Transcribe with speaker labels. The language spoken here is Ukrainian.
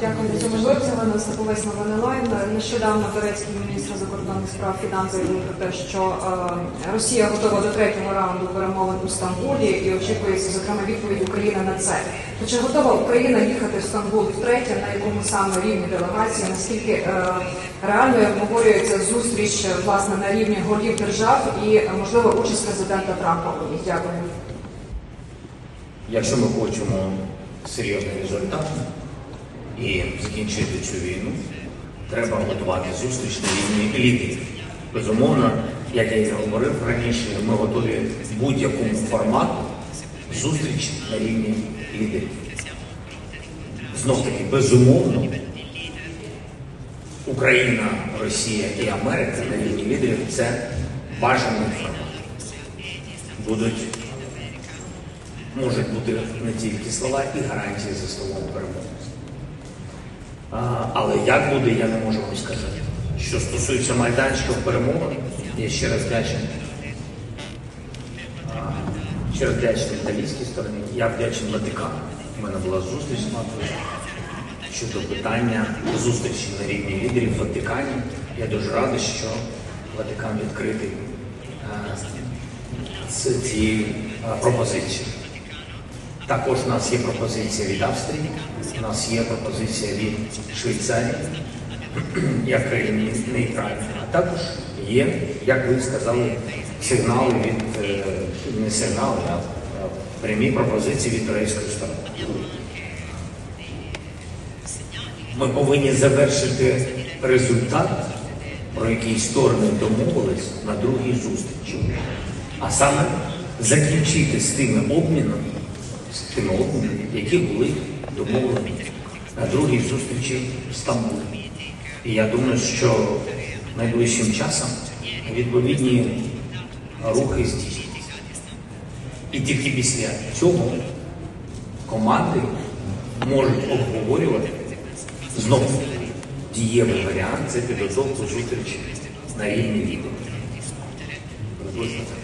Speaker 1: Дякую за цю можливість. Олена Остаповець новини лайн. Нещодавно турецький міністр закордонних справ Фідан заявив про те, що е, Росія готова до третього раунду перемовин у Стамбулі і очікується зокрема відповідь України на це. То чи готова Україна їхати в Стамбул втретє, на якому саме рівні делегації? Наскільки е, реальною обговорюється зустріч власне на рівні голів держав і можливо участь президента Трампа? Дякую.
Speaker 2: Якщо ми хочемо серйозний результат і закінчити цю війну, треба готувати зустріч на рівні лідерів. Безумовно, як я і говорив раніше, ми готові будь-якому формату зустріч на рівні лідерів. Знов таки, безумовно, Україна, Росія і Америка на рівні лідерів це бажаний формат. Будуть можуть бути не тільки слова і гарантії за словом перемоги. Але як буде, я не можу вам сказати. Що стосується майданчиків перемоги, я ще раз вдячний. Ще раз вдячний італійській стороні, я вдячний Ватикану. У мене була зустріч з Матвою щодо питання зустрічі на рівні лідерів в Ватикані. Я дуже радий, що Ватикан відкритий з цією пропозицією. Також у нас є пропозиція від Австрії, у нас є пропозиція від Швейцарії, як країни нейтральної, а також є, як ви сказали, сигнали від е, не сигнали, а прямі пропозиції від турецької сторони. Ми повинні завершити результат, про який сторони домовились на другій зустрічі. А саме закінчити з тими обмінами, обмінами, які були домовлені на другій зустрічі в Стамбулі. І я думаю, що найближчим часом відповідні рухи здійсняться. І тільки після цього команди можуть обговорювати знову дієвий варіант це підготовку зустрічі на рівні так.